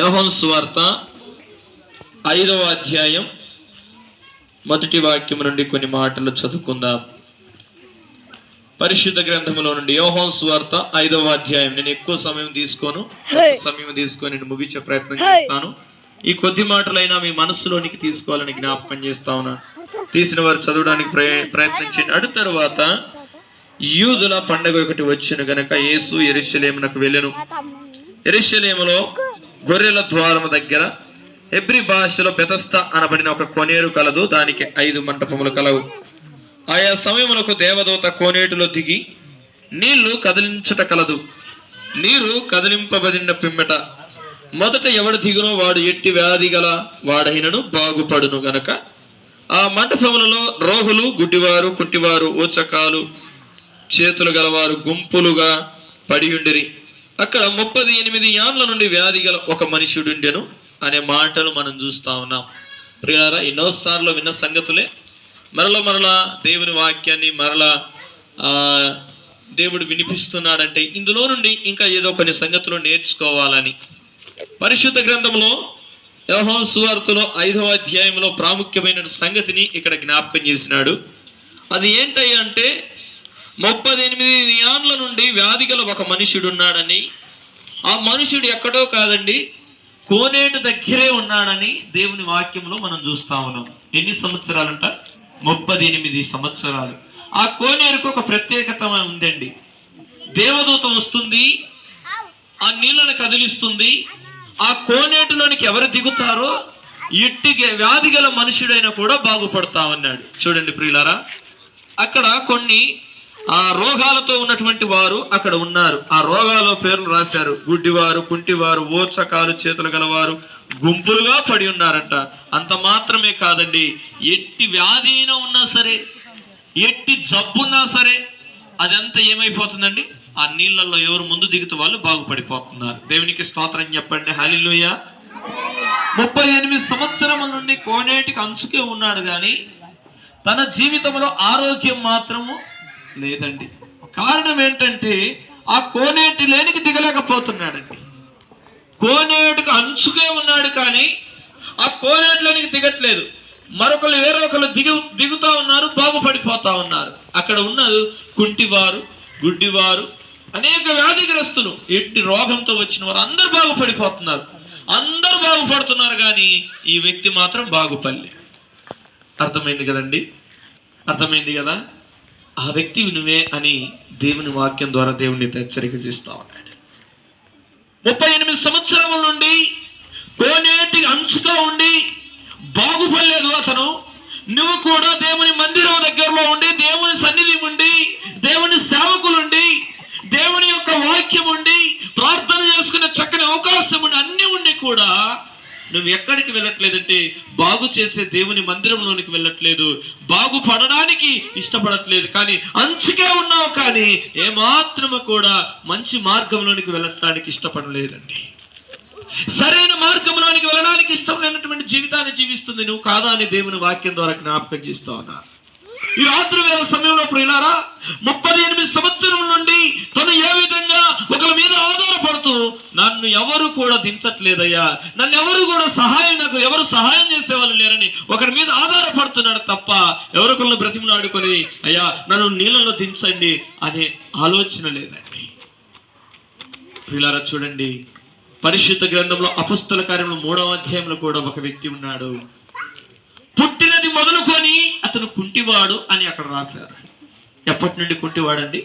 యోహన్ సువార్త ఐదవ అధ్యాయం మొదటి వాక్యం నుండి కొన్ని మాటలు చదువుకుందాం. పరిశుద్ధ గ్రంథములో నుండి యోహోన్ సువార్త ఐదవ అధ్యాయం. నేను ఎక్కువ సమయం తీసుకోను. సమయం తీసుకొని నేను ముగించే ప్రయత్నం చేస్తాను. ఈ కొద్ది మాటలైనా మీ మనస్సులోనికి తీసుకోవాలని జ్ఞాపకం చేస్తా ఉన్నాను తీసిన వారు చదవడానికి ప్రయ- ప్రయత్నించండి అటు తరువాత యూదుల పండగ ఒకటి వచ్చిన గనక యేసు ఎరుషలేమునకు వెళ్ళెను. ఎరుషలేములో గొర్రెల ద్వారము దగ్గర హెబ్రి భాషలో బెతస్త అనబడిన ఒక కొనేరు కలదు దానికి ఐదు మంటపములు కలవు. ఆయా సమయములకు దేవదూత కోనేటిలో దిగి నీళ్ళు కదిలించట కలదు. నీరు కదిలింపబడిన పిమ్మట మొదట ఎవడు దిగునో వాడు ఎట్టి వ్యాధి గల వాడైనను బాగుపడును గనక. ఆ మంటపములలో రోగులు గుడ్డివారు కుట్టివారు ఊచకాలు చేతులు గలవారు గుంపులుగా పడియుండిరి అక్కడ ముప్పది ఎనిమిది ఏండ్ల నుండి వ్యాధి గల ఒక మనుషుడుండెను అనే మాటలు మనం చూస్తా ఉన్నాం. ప్రియారా ఎన్నోసార్లు విన్న సంగతులే. మరల మరలా దేవుని వాక్యాన్ని మరలా దేవుడు వినిపిస్తున్నాడంటే ఇందులో నుండి ఇంకా ఏదో కొన్ని సంగతులు నేర్చుకోవాలని. పరిశుద్ధ గ్రంథంలో యోహాను సువార్తలో ఐదవ అధ్యాయంలో ప్రాముఖ్యమైన సంగతిని ఇక్కడ జ్ఞాపకం చేసినాడు. అది ఏంటయ్యా అంటే ముప్పై ఎనిమిది ఏండ్ల నుండి వ్యాధి గల ఒక మనుషుడు ఉన్నాడని ఆ మనుషుడు ఎక్కడో కాదండి కోనేటి దగ్గరే ఉన్నాడని దేవుని వాక్యంలో మనం చూస్తా ఉన్నాం. ఎన్ని సంవత్సరాలంట? ముప్పై ఎనిమిది సంవత్సరాలు. ఆ కోనేరుకు ఒక ప్రత్యేకత ఉందండి. దేవదూత వస్తుంది ఆ నీళ్ళను కదిలిస్తుంది ఆ కోనేటిలోనికి ఎవరు దిగుతారో ఇట్టి వ్యాధి గల మనుషుడైనా కూడా బాగుపడతా ఉన్నాడు. చూడండి ప్రియులారా అక్కడ కొన్ని ఆ రోగాలతో ఉన్నటువంటి వారు అక్కడ ఉన్నారు. ఆ రోగాల పేర్లు రాశారు. గుడ్డివారు కుంటివారు ఓచకాలు చేతులు గలవారు గుంపులుగా పడి ఉన్నారంట. అంత మాత్రమే కాదండి. ఎట్టి వ్యాధి అయినా ఉన్నా సరే ఎట్టి జబ్బున్నా సరే అదంతా ఏమైపోతుందండి? ఆ నీళ్ళల్లో ఎవరు ముందు దిగుతూ వాళ్ళు బాగుపడిపోతున్నారు. దేవునికి స్తోత్రం చెప్పండి. హలిలోయ ముప్పై ఎనిమిది సంవత్సరముల నుండి కోనేటికి అంచుకే ఉన్నాడు కానీ తన జీవితంలో ఆరోగ్యం మాత్రము లేదండి. కారణం ఏంటంటే ఆ కోనేటి లేనికి దిగలేకపోతున్నాడండి. కోనేటికి అంచుకే ఉన్నాడు కానీ ఆ కోనేటిలోనికి దిగట్లేదు. మరొకరు వేరొకరు దిగు దిగుతా ఉన్నారు బాగుపడిపోతా ఉన్నారు. అక్కడ ఉన్నది కుంటివారు గుడ్డివారు అనేక వ్యాధిగ్రస్తులు. ఎట్టి రోగంతో వచ్చిన వారు అందరు బాగుపడిపోతున్నారు. అందరు బాగుపడుతున్నారు కానీ ఈ వ్యక్తి మాత్రం బాగుపడలే అర్థమైంది కదండి? అర్థమైంది కదా? ఆ వ్యక్తి నువ్వే అని దేవుని వాక్యం ద్వారా దేవుని హెచ్చరిక చేస్తా ఉన్నాడు. ముప్పై ఎనిమిది సంవత్సరముల నుండి కోనేటి అంచుగా ఉండి బాగుపడలేదు అతను. నువ్వు కూడా దేవుని మందిరం దగ్గరలో ఉండి దేవుని సన్నిధి ఉండి దేవుని సేవకులుండి దేవుని యొక్క వాక్యం ఉండి ప్రార్థన చేసుకునే చక్కని అవకాశం ఉండి అన్ని ఉండి కూడా నువ్వు ఎక్కడికి వెళ్ళట్లేదంటే బాగు చేసే దేవుని మందిరంలోనికి వెళ్ళట్లేదు. బాగుపడడానికి ఇష్టపడట్లేదు. కానీ అంచుకే ఉన్నావు కానీ ఏమాత్రము కూడా మంచి మార్గంలోనికి వెళ్ళటానికి ఇష్టపడలేదండి. సరైన మార్గంలోనికి వెళ్ళడానికి ఇష్టం లేనటువంటి జీవితాన్ని జీవిస్తుంది. నువ్వు కాదా అని దేవుని వాక్యం ద్వారా జ్ఞాపకం చేస్తా ఉన్నా ఈ రాత్రి వేల సమయంలో ప్రియులారా ముప్పై ఎనిమిది సంవత్సరం నుండి తను ఏ విధంగా ఒకరి మీద ఆధారపడుతూ నన్ను ఎవరు కూడా దించట్లేదయ్యా నన్ను ఎవరు కూడా సహాయం నాకు ఎవరు సహాయం చేసేవాళ్ళు లేరని ఒకరి మీద ఆధారపడుతున్నాడు తప్ప ఎవరొకరిని బ్రతిమలాడుకొని అయ్యా నన్ను నీళ్ళలో దించండి అనే ఆలోచన లేదండి. ప్రియులారా చూడండి పరిశుద్ధ గ్రంథంలో అపస్తుల కార్యంలో మూడవ అధ్యాయంలో కూడా ఒక వ్యక్తి ఉన్నాడు. పుట్టినది మొదలుకొని అతను కుంటివాడు అని అక్కడ రాశారు. ఎప్పటి నుండి కుంటివాడండి?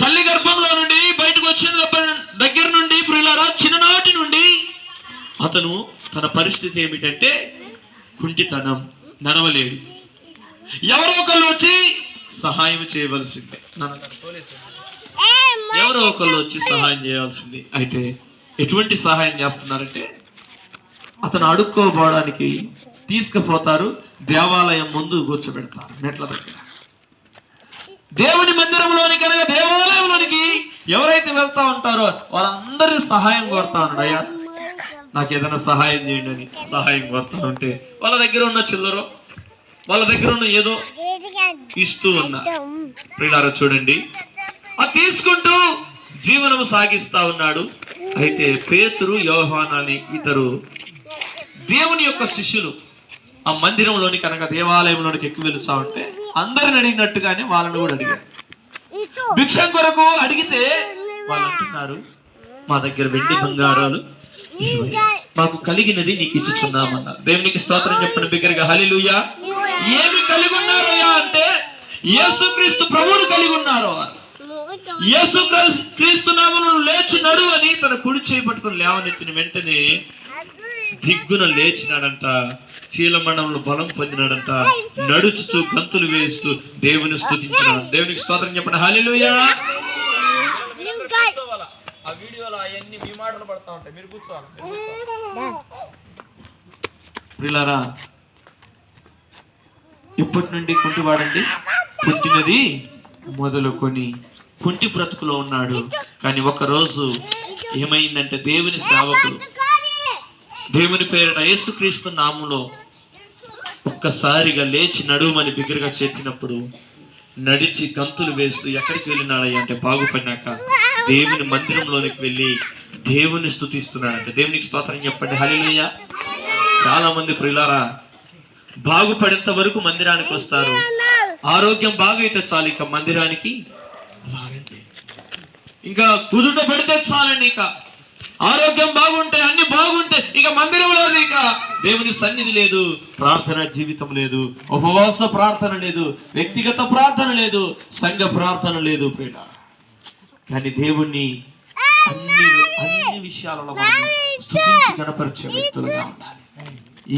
తల్లి గర్భంలో నుండి బయటకు వచ్చిన దగ్గర నుండి ప్రియులారా చిన్ననాటి నుండి అతను తన పరిస్థితి ఏమిటంటే కుంటితనం నడవలేడు. ఎవరో ఒకళ్ళు వచ్చి సహాయం చేయవలసిందే. ఎవరో ఒకళ్ళు వచ్చి సహాయం చేయాల్సింది. అయితే ఎటువంటి సహాయం చేస్తున్నారంటే అతను అడుక్కోపోవడానికి తీసుకుపోతారు దేవాలయం ముందు కూర్చోబెడతారు మెట్ల దగ్గర. దేవుని మందిరంలోని కనుక దేవాలయంలోనికి ఎవరైతే వెళ్తా ఉంటారో వాళ్ళందరి సహాయం కోరుతా ఉన్నాడు. అయ్యా నాకు ఏదైనా సహాయం చేయండి అని సహాయం కోరుతా ఉంటే వాళ్ళ దగ్గర ఉన్న చిల్లర వాళ్ళ దగ్గర ఉన్న ఏదో ఇస్తూ ఉన్నా. ప్రియులారా చూడండి. అది తీసుకుంటూ జీవనము సాగిస్తా ఉన్నాడు. అయితే పేతురు యోహానాని ఇతరు ఇద్దరు దేవుని యొక్క శిష్యులు ఆ మందిరంలోని కనుక దేవాలయంలోనికి ఎక్కువ వెలుస్తా ఉంటే అందరిని అడిగినట్టుగానే వాళ్ళని కూడా అడిగారు. భిక్షం కొరకు అడిగితే వాళ్ళు అంటున్నారు మా దగ్గర వెండి బంగారాలు మాకు కలిగినది నీకు ఇచ్చుచున్నామన్నారు. దేవునికి స్తోత్రం చెప్పిన బిగ్గరగా హలిలుయా ఏమి కలిగి ఉన్నారయ్యా అంటే యేసుక్రీస్తు ప్రభువును కలిగి ఉన్నారో యేసు క్రీస్తు- నామను లేచి నడువని తన కుడి చేపట్టుకుని లేవనెత్తిన వెంటనే దిగ్గున లేచినాడంట చీలమండంలో బలం పొందినాడంట నడుచుతూ గంతులు వేస్తూ దేవుని స్తుతించినాడు. దేవునికి స్తోత్రం చెప్పండి. ఆ వీడియోలో అవన్నీ మీ మాటలు పడతా ఉంటాయి. మీరు కూర్చోవాలి. మీరు కూర్చోవాలి. ప్రిలారా ఇప్పటి నుండి కుంటివాడండి. పుట్టినది మొదలుకొని కుంటి బ్రతుకులో ఉన్నాడు. కానీ ఒక రోజు ఏమైందంటే దేవుని సేవకులు దేవుని పేరున యేసుక్రీస్తు నాములో ఒక్కసారిగా లేచి నడుమని బిగ్గరగా చెప్పినప్పుడు నడిచి గంతులు వేస్తూ ఎక్కడికి వెళ్ళినాడయ్య అంటే బాగుపడినాక దేవుని మందిరంలోనికి వెళ్ళి దేవుని స్థుతిస్తున్నాడంట దేవునికి స్తోత్రం చెప్పండి. హల్లెలూయా. చాలా మంది ప్రియులారా బాగుపడేంత వరకు మందిరానికి వస్తారు. ఆరోగ్యం బాగైతే చాలు ఇక మందిరానికి ఇంకా కుదుట పెడితే చాలండి ఇక. ఆరోగ్యం బాగుంటే అన్ని బాగుంటే ఇక మందిరం లేదు ఇక. దేవుని సన్నిధి లేదు ప్రార్థన జీవితం లేదు ఉపవాస ప్రార్థన లేదు వ్యక్తిగత ప్రార్థన లేదు సంఘ ప్రార్థన లేదు ప్రియ కానీ దేవుణ్ణి అన్ని అన్ని విషయాలలో గణపరిచే వ్యక్తులుగా ఉండాలి.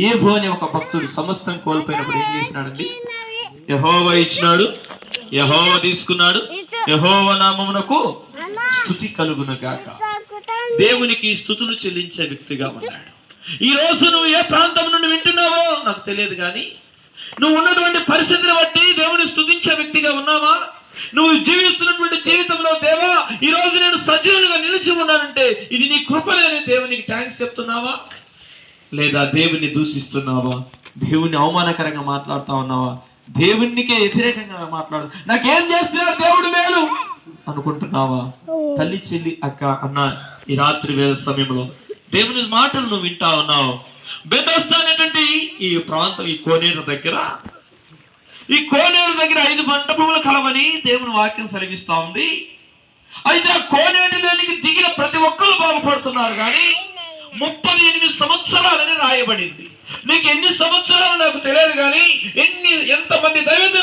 ఏ భోని ఒక భక్తుడు సమస్తం కోల్పోయినప్పుడు ఏం చేసినాడండి? యహోవ ఇచ్చినాడు యహోవ తీసుకున్నాడు యహోవ నామమునకు స్థుతి కలుగును గాక. దేవునికి స్థుతులు చెల్లించే వ్యక్తిగా ఉన్నాడు. ఈ రోజు నువ్వు ఏ ప్రాంతం నుండి వింటున్నావో నాకు తెలియదు కానీ నువ్వు ఉన్నటువంటి పరిస్థితిని బట్టి దేవుని స్థుతించే వ్యక్తిగా ఉన్నావా? నువ్వు జీవిస్తున్నటువంటి జీవితంలో దేవా ఈ రోజు నేను సజీవునిగా నిలిచి ఉన్నానంటే ఇది నీ కృపలేని దేవునికి థ్యాంక్స్ చెప్తున్నావా? లేదా దేవుని దూషిస్తున్నావా? దేవుని అవమానకరంగా మాట్లాడుతా ఉన్నావా? దేవునికే వ్యతిరేకంగా మాట్లాడు నాకేం చేస్తున్నాడు దేవుడు మేలు? అనుకుంటున్నావా? తల్లి చెల్లి అక్క అన్న ఈ రాత్రి వేళ సమయంలో దేవుని మాటలు నువ్వు వింటా ఉన్నావు. బెదస్తానేటువంటి ఈ ప్రాంతం ఈ కోనేరు దగ్గర. ఈ కోనేరు దగ్గర ఐదు మంటపములు కలవని దేవుని వాక్యం సెలవిస్తా ఉంది. అయితే ఆ కోనేటిలోనికి దిగిన ప్రతి ఒక్కరు బాగుపడుతున్నారు కానీ ముప్పై ఎనిమిది సంవత్సరాలని రాయబడింది. నీకు ఎన్ని సంవత్సరాలు నాకు తెలియదు కానీ ఎన్ని ఎంతమంది దైవజనులు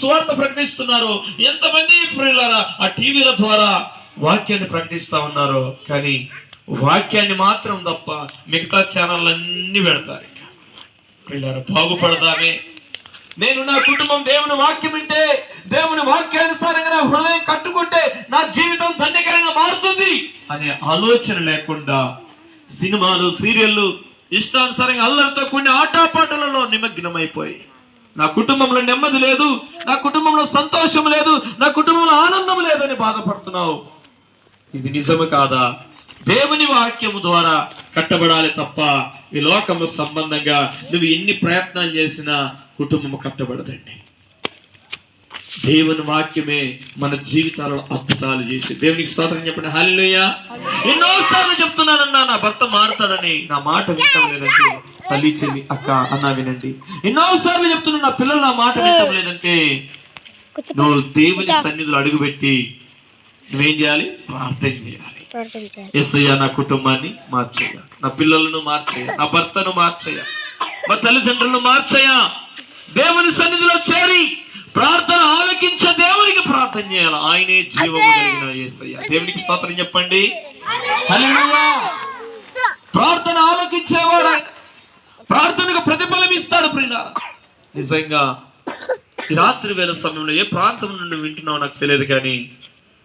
సువార్త ప్రకటిస్తున్నారు. ఎంతమంది ప్రియులారా ఆ టీవీల ద్వారా వాక్యాన్ని ప్రకటిస్తా ఉన్నారు. కానీ వాక్యాన్ని మాత్రం తప్ప మిగతా ఛానళ్ళన్నీ పెడతారు ఇక. ప్రియులారా బాగుపడదామే. నేను నా కుటుంబం దేవుని వాక్యం వింటే దేవుని వాక్యానుసారంగా నా హృదయం కట్టుకుంటే నా జీవితం ధన్యకరంగా మారుతుంది అనే ఆలోచన లేకుండా సినిమాలు సీరియళ్ళు ఇష్టానుసారంగా అల్లరితో కొన్ని ఆటపాటలలో నిమగ్నమైపోయి నా కుటుంబంలో నెమ్మది లేదు నా కుటుంబంలో సంతోషం లేదు నా కుటుంబంలో ఆనందం లేదని బాధపడుతున్నావు. ఇది నిజము కాదా? దేవుని వాక్యము ద్వారా కట్టబడాలి తప్ప ఈ లోకము సంబంధంగా నువ్వు ఎన్ని ప్రయత్నాలు చేసినా కుటుంబము కట్టబడదండి. దేవుని వాక్యమే మన జీవితాలలో అద్భుతాలు చేసి దేవునికి స్తోత్రం చెప్పండి. హల్లెలూయ. ఎన్నోసార్లు చెప్తున్నానన్నా నా భర్త మారుతాడని నా మాట వింటం లేదంటే తల్లి చెల్లి అక్క అన్న వినండి. ఎన్నోసార్లు చెప్తున్నా నా పిల్లలు నా మాట వింటం లేదంటే నువ్వు దేవుని సన్నిధిలో అడుగుపెట్టి నువ్వేం చేయాలి? ప్రార్థన చేయాలి. ఎస్ఐయా నా కుటుంబాన్ని మార్చేయ. నా పిల్లలను మార్చేయ. నా భర్తను మార్చేయ. మా తల్లిదండ్రులను మార్చేయ. దేవుని సన్నిధిలో చేరి ప్రార్థన ఆలకించే దేవునికి ప్రార్థన చేయాలి. ఆయనే జీవము కలిగిన యేసయ్య. దేవునికి స్తోత్రం చెప్పండి. ప్రార్థన ఆలకించేవాడు. ప్రార్థనకు ప్రతిఫలం ఇస్తాడు ప్రియుల నిజంగా రాత్రి వేళ సమయంలో ఏ ప్రాంతం నుండి వింటున్నావో నాకు తెలియదు కానీ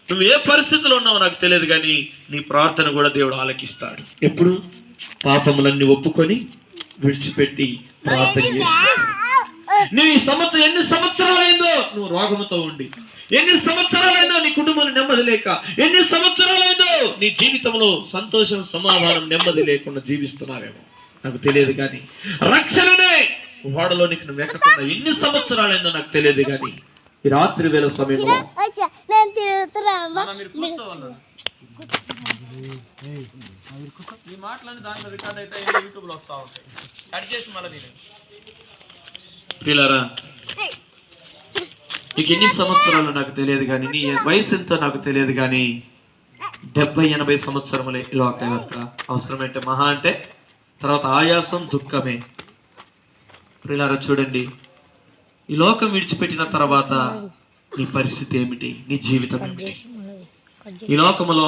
నువ్వు ఏ పరిస్థితిలో ఉన్నావో నాకు తెలియదు కానీ నీ ప్రార్థన కూడా దేవుడు ఆలకిస్తాడు. ఎప్పుడు? పాపములన్నీ ఒప్పుకొని విడిచిపెట్టి ప్రార్థన చేసి నువ్వు ఈ సంవత్సరం ఎన్ని సంవత్సరాలైందో నువ్వు రోగముతో ఉండి. ఎన్ని సంవత్సరాలైందో నీ కుటుంబంలో నెమ్మది లేక ఎన్ని సంవత్సరాలైందో నీ జీవితంలో సంతోషం సమాధానం నెమ్మది లేకుండా జీవిస్తున్నావేమో. నాకు తెలియదు కానీ. రక్షణనే వాడలోనికి నువ్వు ఎక్కకుండా ఎన్ని సంవత్సరాలైందో నాకు తెలియదు కానీ. ఈ రాత్రి వేళ సమయంలో ఈ మాటలన్నీ దాంట్లో రికార్డ్ అయితే యూట్యూబ్లో వస్తూ ఉంటాయి. కట్ చేసి మళ్ళీ దీని ప్రియులారా నీకు ఎన్ని సంవత్సరాలు నాకు తెలియదు కానీ నీ వయసు ఎంతో నాకు తెలియదు కానీ డెబ్బై ఎనభై సంవత్సరములే లోక యొక్క అవసరమైతే మహా అంటే తర్వాత ఆయాసం దుఃఖమే. ప్రియులారా చూడండి. ఈ లోకం విడిచిపెట్టిన తర్వాత నీ పరిస్థితి ఏమిటి? నీ జీవితం ఏమిటి? ఈ లోకములో